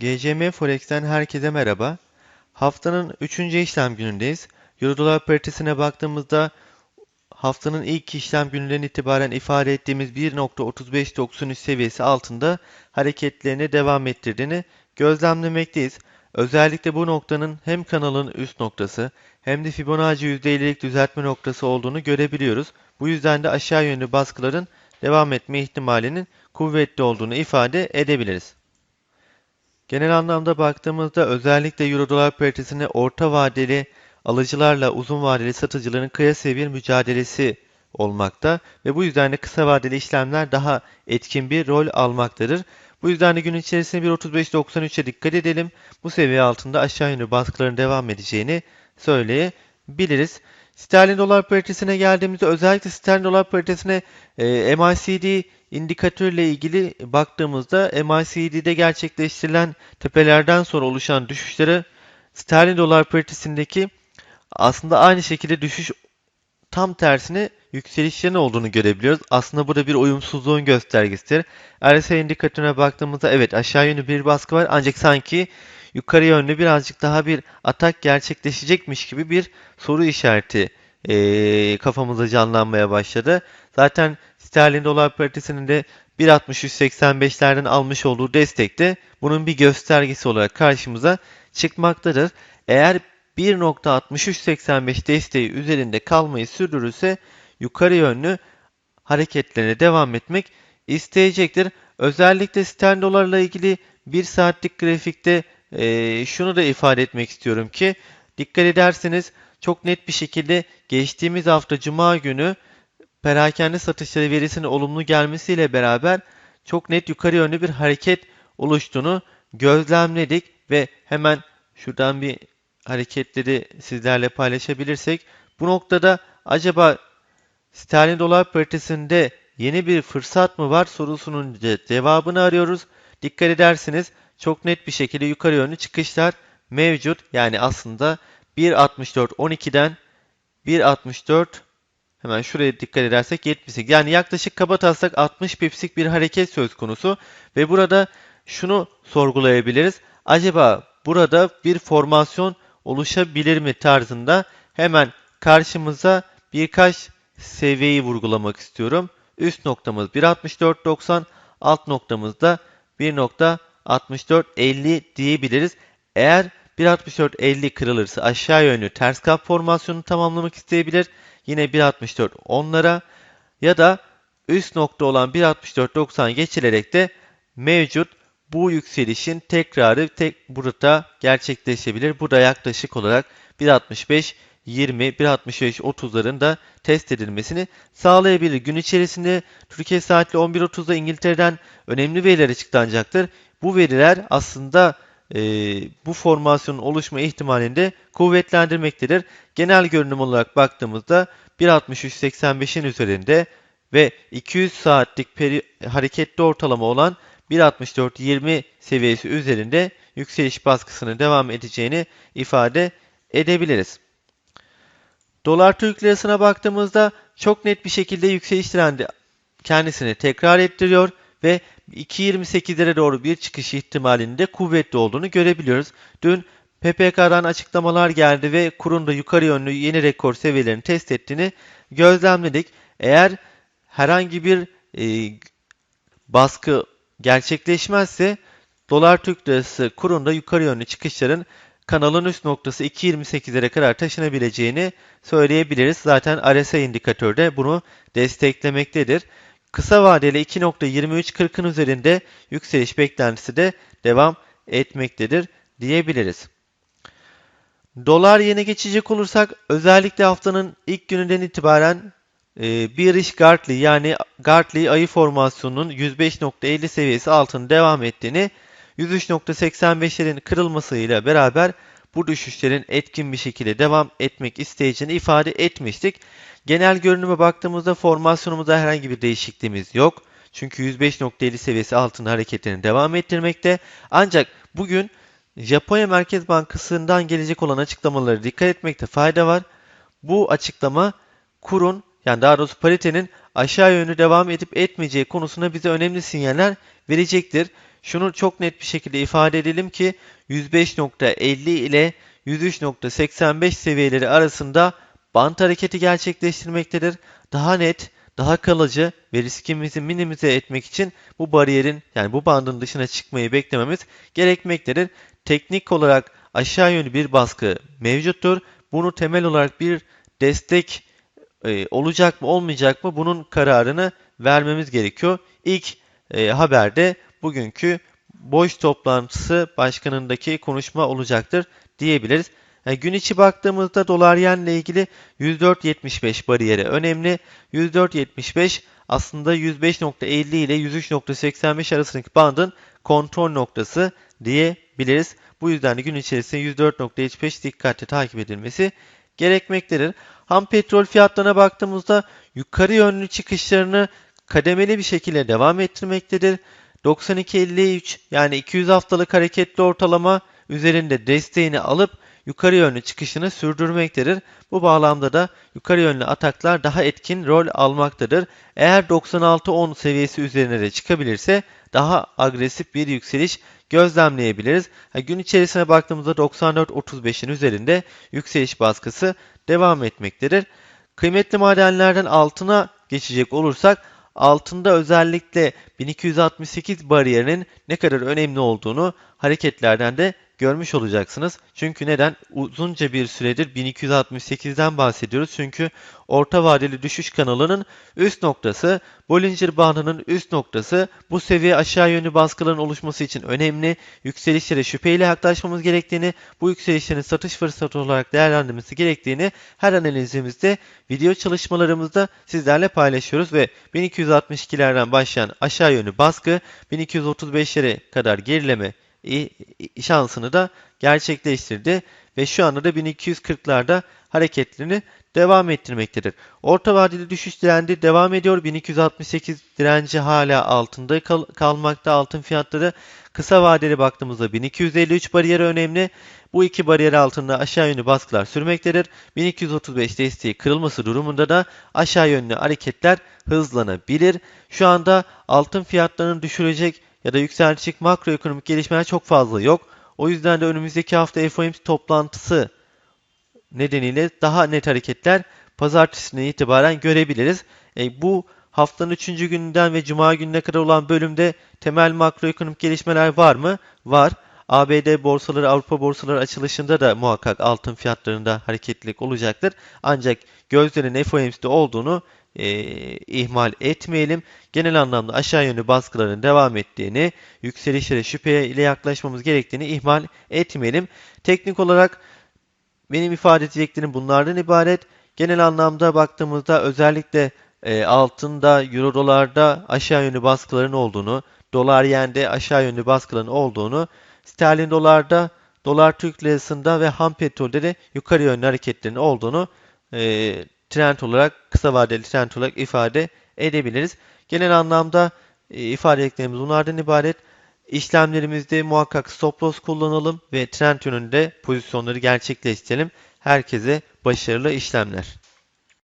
GCM Forex'ten herkese merhaba. Haftanın 3. işlem günündeyiz. Euro-dolar paritesine baktığımızda haftanın ilk işlem gününden itibaren ifade ettiğimiz 1.3593 seviyesi altında hareketlerini devam ettirdiğini gözlemlemekteyiz. Özellikle bu noktanın hem kanalın üst noktası hem de Fibonacci %50'lik düzeltme noktası olduğunu görebiliyoruz. Bu yüzden de aşağı yönlü baskıların devam etme ihtimalinin kuvvetli olduğunu ifade edebiliriz. Genel anlamda baktığımızda özellikle Euro-Dolar paritesinde orta vadeli alıcılarla uzun vadeli satıcıların kıyasıya bir mücadelesi olmakta ve bu yüzden de kısa vadeli işlemler daha etkin bir rol almaktadır. Bu yüzden de gün içerisinde 1.35.93'e dikkat edelim. Bu seviye altında aşağı yönlü baskıların devam edeceğini söyleyebiliriz. Sterlin dolar paritesine geldiğimizde özellikle sterlin dolar paritesine e, MACD indikatörle ilgili baktığımızda MACD'de gerçekleştirilen tepelerden sonra oluşan düşüşleri sterlin dolar paritesindeki aslında aynı şekilde düşüş tam tersine yükselişlerin olduğunu görebiliyoruz. Aslında burada bir uyumsuzluğun göstergesidir. RSI indikatörüne baktığımızda evet aşağı yönlü bir baskı var ancak sanki yukarı yönlü birazcık daha bir atak gerçekleşecekmiş gibi bir soru işareti e, kafamıza canlanmaya başladı. Zaten sterlin dolar paritesinin de 1.60-185'lerden almış olduğu destekte bunun bir göstergesi olarak karşımıza çıkmaktadır. Eğer 1.6385 desteği üzerinde kalmayı sürdürürse yukarı yönlü hareketlerine devam etmek isteyecektir. Özellikle sterlin dolarla ilgili 1 saatlik grafikte e, şunu da ifade etmek istiyorum ki dikkat ederseniz çok net bir şekilde geçtiğimiz hafta Cuma günü perakende satışları verisinin olumlu gelmesiyle beraber çok net yukarı yönlü bir hareket oluştuğunu gözlemledik ve hemen şuradan bir hareketleri sizlerle paylaşabilirsek bu noktada acaba sterlin dolar paritesinde yeni bir fırsat mı var sorusunun cevabını arıyoruz. Dikkat ederseniz çok net bir şekilde yukarı yönlü çıkışlar mevcut. Yani aslında 1.64.12'den 1.64 hemen şuraya dikkat edersek 78 yani yaklaşık kaba taslak 60 pipslik bir hareket söz konusu ve burada şunu sorgulayabiliriz. Acaba burada bir formasyon oluşabilir mi tarzında hemen karşımıza birkaç seviyeyi vurgulamak istiyorum. Üst noktamız 1.64.90, alt noktamız da 1.64.50 diyebiliriz. Eğer 1.64.50 kırılırsa aşağı yönlü ters kap formasyonu tamamlamak isteyebilir. Yine 1.64 onlara ya da üst nokta olan 1.64.90 geçilerek de mevcut bu yükselişin tekrarı tek burada gerçekleşebilir. Bu da yaklaşık olarak 1.65 20, 1.65, 30'ların da test edilmesini sağlayabilir. Gün içerisinde Türkiye saatli 11.30'da İngiltere'den önemli veriler açıklanacaktır. Bu veriler aslında e, bu formasyonun oluşma ihtimalini de kuvvetlendirmektedir. Genel görünüm olarak baktığımızda 1.63.85'in üzerinde ve 200 saatlik peri hareketli ortalama olan 1.64.20 seviyesi üzerinde yükseliş baskısının devam edeceğini ifade edebiliriz. Dolar Türk Lirası'na baktığımızda çok net bir şekilde yükseliş trendi kendisini tekrar ettiriyor ve 2.28'lere doğru bir çıkış ihtimalinin de kuvvetli olduğunu görebiliyoruz. Dün PPK'dan açıklamalar geldi ve kurun da yukarı yönlü yeni rekor seviyelerini test ettiğini gözlemledik. Eğer herhangi bir e, baskı gerçekleşmezse dolar Türk lirası kurunda yukarı yönlü çıkışların kanalın üst noktası 2.28'lere kadar taşınabileceğini söyleyebiliriz. Zaten RSI indikatörü de bunu desteklemektedir. Kısa vadeli 2.23.40'ın üzerinde yükseliş beklentisi de devam etmektedir diyebiliriz. Dolar yeni geçecek olursak özellikle haftanın ilk gününden itibaren e, iş Gartley yani Gartley ayı formasyonunun 105.50 seviyesi altında devam ettiğini 103.85'lerin kırılmasıyla beraber bu düşüşlerin etkin bir şekilde devam etmek isteyeceğini ifade etmiştik. Genel görünüme baktığımızda formasyonumuzda herhangi bir değişikliğimiz yok. Çünkü 105.50 seviyesi altında hareketlerini devam ettirmekte. Ancak bugün Japonya Merkez Bankası'ndan gelecek olan açıklamaları dikkat etmekte fayda var. Bu açıklama kurun yani daha doğrusu paritenin aşağı yönlü devam edip etmeyeceği konusunda bize önemli sinyaller verecektir. Şunu çok net bir şekilde ifade edelim ki 105.50 ile 103.85 seviyeleri arasında bant hareketi gerçekleştirmektedir. Daha net, daha kalıcı ve riskimizi minimize etmek için bu bariyerin yani bu bandın dışına çıkmayı beklememiz gerekmektedir. Teknik olarak aşağı yönlü bir baskı mevcuttur. Bunu temel olarak bir destek e, olacak mı olmayacak mı bunun kararını vermemiz gerekiyor. İlk e, haberde bugünkü boş toplantısı başkanındaki konuşma olacaktır diyebiliriz. Yani gün içi baktığımızda dolar yen ile ilgili 104.75 bariyeri önemli. 104.75 aslında 105.50 ile 103.85 arasındaki bandın kontrol noktası diyebiliriz. Bu yüzden de gün içerisinde 104.75 dikkatli takip edilmesi gerekmektedir. Ham petrol fiyatlarına baktığımızda yukarı yönlü çıkışlarını kademeli bir şekilde devam ettirmektedir. 92.53 yani 200 haftalık hareketli ortalama üzerinde desteğini alıp yukarı yönlü çıkışını sürdürmektedir. Bu bağlamda da yukarı yönlü ataklar daha etkin rol almaktadır. Eğer 96.10 seviyesi üzerine de çıkabilirse daha agresif bir yükseliş gözlemleyebiliriz. gün içerisine baktığımızda 94.35'in üzerinde yükseliş baskısı devam etmektedir. Kıymetli madenlerden altına geçecek olursak altında özellikle 1268 bariyerinin ne kadar önemli olduğunu hareketlerden de görmüş olacaksınız. Çünkü neden? Uzunca bir süredir 1268'den bahsediyoruz. Çünkü orta vadeli düşüş kanalının üst noktası, Bollinger bandının üst noktası. Bu seviye aşağı yönlü baskıların oluşması için önemli. Yükselişlere şüpheyle yaklaşmamız gerektiğini, bu yükselişlerin satış fırsatı olarak değerlendirmesi gerektiğini her analizimizde, video çalışmalarımızda sizlerle paylaşıyoruz ve 1262'lerden başlayan aşağı yönlü baskı 1235'lere kadar gerileme şansını da gerçekleştirdi ve şu anda da 1240'larda hareketlerini devam ettirmektedir. Orta vadeli düşüş direndi devam ediyor. 1268 direnci hala altında kal kalmakta altın fiyatları. Kısa vadeli baktığımızda 1253 bariyeri önemli. Bu iki bariyer altında aşağı yönlü baskılar sürmektedir. 1235 desteği kırılması durumunda da aşağı yönlü hareketler hızlanabilir. Şu anda altın fiyatlarını düşürecek ya da yükseltecek makroekonomik gelişmeler çok fazla yok. O yüzden de önümüzdeki hafta FOMC toplantısı nedeniyle daha net hareketler pazartesine itibaren görebiliriz. E, bu haftanın 3. gününden ve cuma gününe kadar olan bölümde temel makroekonomik gelişmeler var mı? Var. ABD borsaları, Avrupa borsaları açılışında da muhakkak altın fiyatlarında hareketlilik olacaktır. Ancak gözlerin FOMC'de olduğunu e, ihmal etmeyelim. Genel anlamda aşağı yönlü baskıların devam ettiğini, yükselişlere şüpheye ile yaklaşmamız gerektiğini ihmal etmeyelim. Teknik olarak benim ifade edeceklerim bunlardan ibaret. Genel anlamda baktığımızda özellikle e, altında, euro dolarda aşağı yönlü baskıların olduğunu, dolar yende aşağı yönlü baskıların olduğunu, sterlin dolarda, dolar Türk lirasında ve ham petrolde de yukarı yönlü hareketlerin olduğunu e, trend olarak, kısa vadeli trend olarak ifade edebiliriz. Genel anlamda e, ifade ettiklerimiz bunlardan ibaret. İşlemlerimizde muhakkak stop loss kullanalım ve trend yönünde pozisyonları gerçekleştirelim. Herkese başarılı işlemler.